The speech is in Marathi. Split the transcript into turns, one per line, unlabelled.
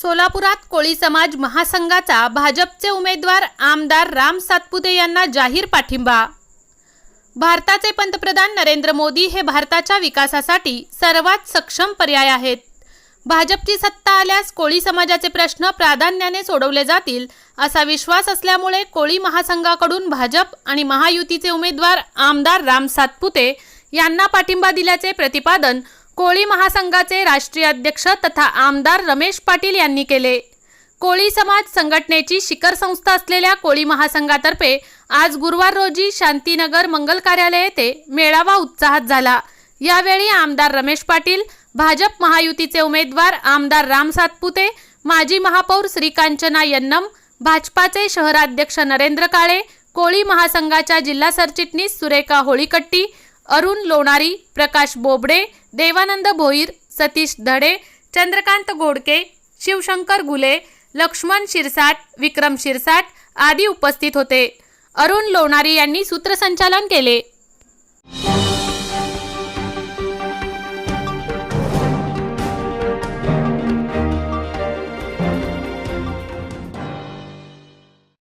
सोलापुरात कोळी समाज महासंघाचा भाजपचे उमेदवार आमदार राम सातपुते यांना जाहीर पाठिंबा. भारताचे पंतप्रधान नरेंद्र मोदी हे भारताच्या विकासासाठी सर्वात सक्षम पर्याय आहेत. भाजपची सत्ता आल्यास कोळी समाजाचे प्रश्न प्राधान्याने सोडवले जातील असा विश्वास असल्यामुळे कोळी महासंघाकडून भाजप आणि महायुतीचे उमेदवार आमदार राम सातपुते यांना पाठिंबा दिल्याचे प्रतिपादन कोळी महासंघाचे राष्ट्रीय अध्यक्ष तथा आमदार रमेश पाटील यांनी केले. कोळी समाज संघटनेची शिखर संस्था असलेल्या कोळी महासंघातर्फे आज गुरुवार रोजी शांतीनगर मंगल कार्यालय येथे मेळावा उत्साहात झाला. यावेळी आमदार रमेश पाटील भाजप महायुतीचे उमेदवार आमदार राम सातपुते माजी महापौर श्रीकांचना यन्नम भाजपाचे शहराध्यक्ष नरेंद्र काळे कोळी महासंघाच्या जिल्हा सरचिटणीस सुरेखा होळीकट्टी अरुण लोणारी प्रकाश बोबडे देवानंद भोईर सतीश धडे चंद्रकांत गोडके शिवशंकर गुले लक्ष्मण शिरसाट विक्रम शिरसाट आदी उपस्थित होते. अरुण लोणारी यांनी सूत्रसंचालन केले.